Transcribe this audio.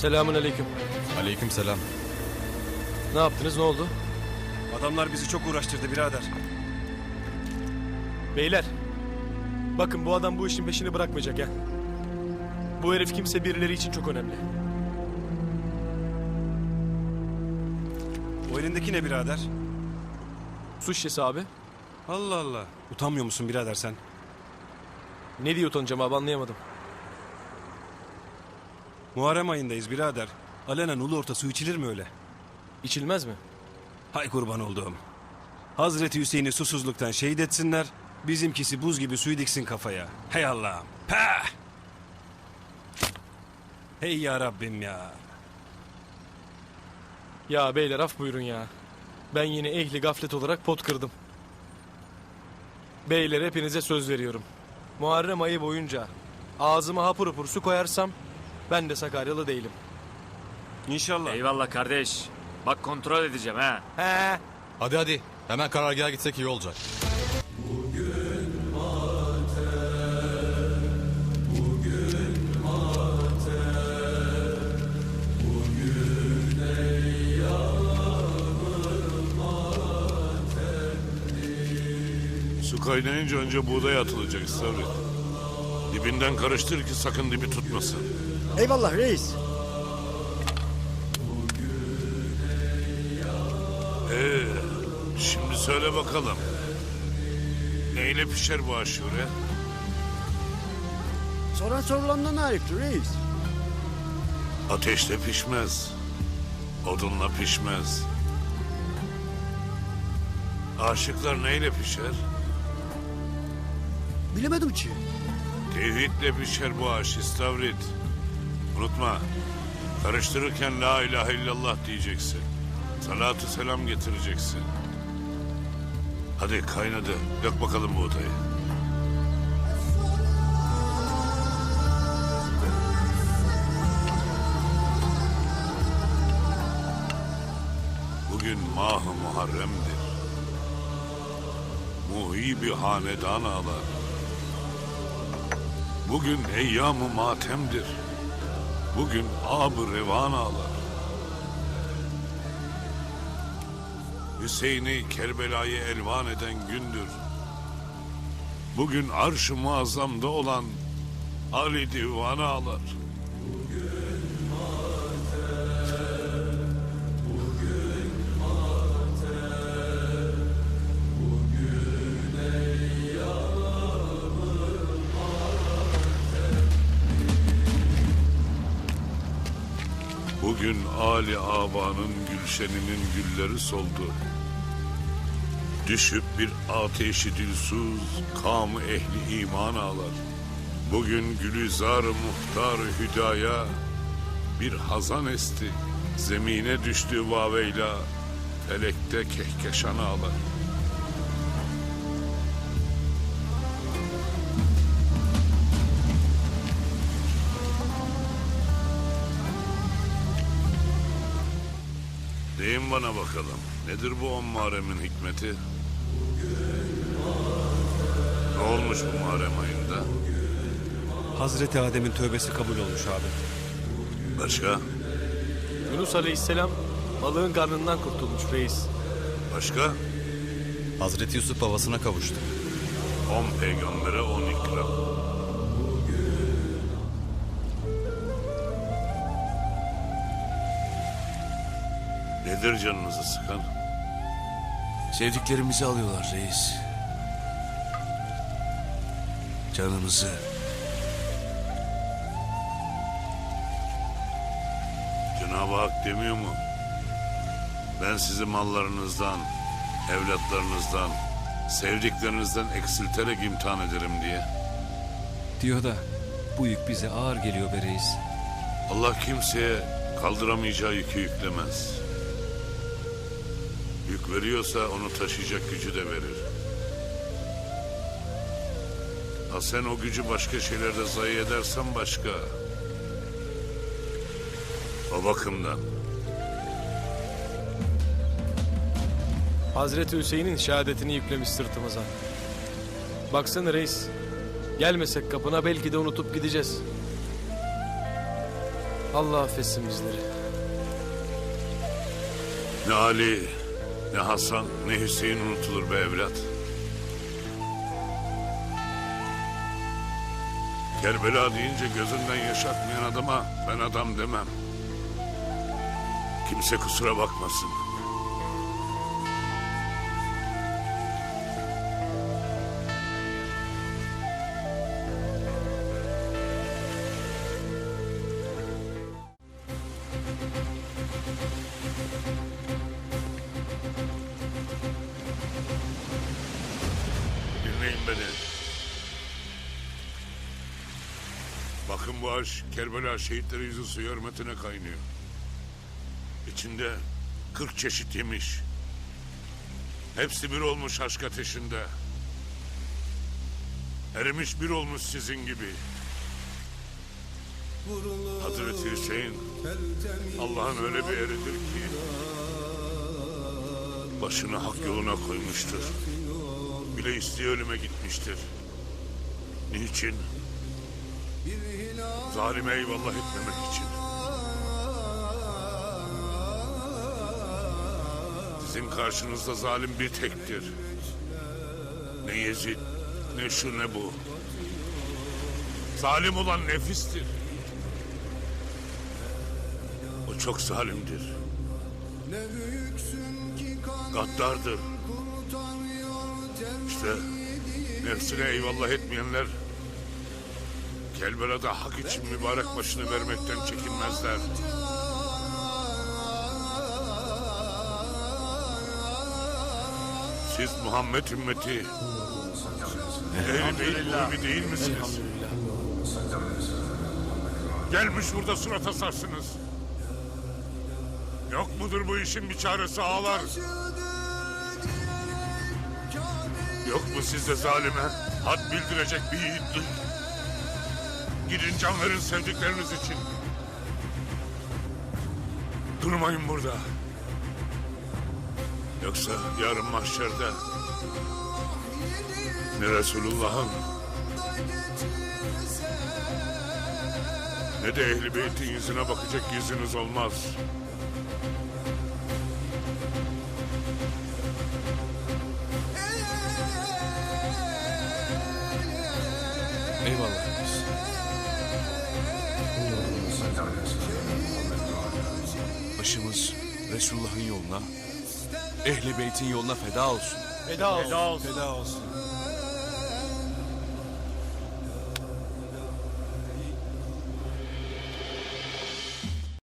Selamun aleyküm. Aleyküm selam. Ne yaptınız ne oldu? Adamlar bizi çok uğraştırdı birader. Beyler. Bakın bu adam bu işin peşini bırakmayacak ya. Bu herif kimse birileri için çok önemli. O elindeki ne birader? Su şişesi abi. Allah Allah. Utanmıyor musun birader sen? Ne diye utanacağım abi anlayamadım. Muharrem ayındayız birader. Alenen ulu orta su içilir mi öyle? İçilmez mi? Hay kurban olduğum. Hazreti Hüseyin'i susuzluktan şehit etsinler. Bizimkisi buz gibi suyu diksin kafaya. Hey Allah'ım. Pah! Hey ya Rabbim ya. Ya beyler af buyurun ya. Ben yine ehli gaflet olarak pot kırdım. Beyler hepinize söz veriyorum. Muharrem ayı boyunca ağzıma hapur hapur su koyarsam ben de Sakaryalı değilim. İnşallah. Eyvallah kardeş. Bak kontrol edeceğim ha. He. Hadi hadi. Hemen karargaha gitsek iyi olacak. Su kaynayınca önce buğday atılacak istavrit. Dibinden karıştır ki sakın dibi tutmasın. Eyvallah reis. Ee, şimdi söyle bakalım. Neyle pişer bu aşure? Soran sorulandan arifti reis. Ateşte pişmez. Odunla pişmez. Aşıklar neyle pişer? Bilemedim ki. Tevhidle pişer bu aş istavrit. Unutma. Karıştırırken la ilahe illallah diyeceksin. Salatü selam getireceksin. Hadi kaynadı. Dök bakalım buğdayı. Bugün mah-ı Muharrem'dir. Muhibi hanedan ağlar. Bugün eyyam-ı matemdir. Bugün ab-ı revan ağlar. Hüseyin'i Kerbela'yı elvan eden gündür. Bugün arş-ı muazzamda olan Ali divanı ağlar. Ali Aba'nın gülşeninin gülleri soldu. Düşüp bir ateşi dilsuz kam ehli iman ağlar. Bugün gülizar muhtar hüdaya bir hazan esti. Zemine düştü vaveyla felekte kehkeşan ağlar. Deyin bana bakalım. Nedir bu on Muharrem'in hikmeti? Ne olmuş bu Muharrem ayında? Hazreti Adem'in tövbesi kabul olmuş abi. Başka? Yunus Aleyhisselam balığın karnından kurtulmuş reis. Başka? Hazreti Yusuf babasına kavuştu. On peygambere on ikram. Nedir canınızı sıkan? Sevdiklerimizi alıyorlar reis. Canımızı. Cenab-ı Hak demiyor mu? Ben sizi mallarınızdan, evlatlarınızdan, sevdiklerinizden eksilterek imtihan ederim diye. Diyor da bu yük bize ağır geliyor be reis. Allah kimseye kaldıramayacağı yükü yüklemez. Yük veriyorsa onu taşıyacak gücü de verir. Ha sen o gücü başka şeylerde zayi edersen başka. O bakımdan Hazreti Hüseyin'in şehadetini yüklemiş sırtımıza. Baksana reis. Gelmesek kapına belki de unutup gideceğiz. Allah affetsin bizleri. Ne Ali, ne Hasan, ne Hüseyin unutulur be evlat. Kerbela deyince gözünden yaşatmayan adama ben adam demem. Kimse kusura bakmasın. Bakın bu aş Kerbela şehitleri yüzü suyu hürmetine kaynıyor. İçinde 40 çeşit yemiş. Hepsi bir olmuş aşk ateşinde. Erimiş bir olmuş sizin gibi. Hazreti Hüseyin Allah'ın öyle bir eridir ki başını hak yoluna koymuştur. Bile isteye ölüme gitmiştir. Niçin? Zalime eyvallah etmemek için. Sizin karşınızda zalim bir tektir. Ne Yezid, ne şu ne bu. Zalim olan nefistir. O çok zalimdir. Gaddardır. İşte nefsine eyvallah etmeyenler Kelbera'da hak için mübarek başını vermekten çekinmezler. Siz Muhammed ümmeti Ehl-i Beyt gibi değil misiniz? Gelmiş burada surat asarsınız. Yok mudur bu işin bir çaresi ağlar? Yok mu sizde zalime had bildirecek bir yiğitlik? Gidin can verin sevdikleriniz için. Durmayın burada. Yoksa yarın mahşerde ne Resulullah'ın ne de Ehl-i Beyt'in yüzüne bakacak yüzünüz olmaz. Başımız Resulullah'ın yoluna, Ehli Beyt'in yoluna feda olsun. Veda olsun. Feda olsun.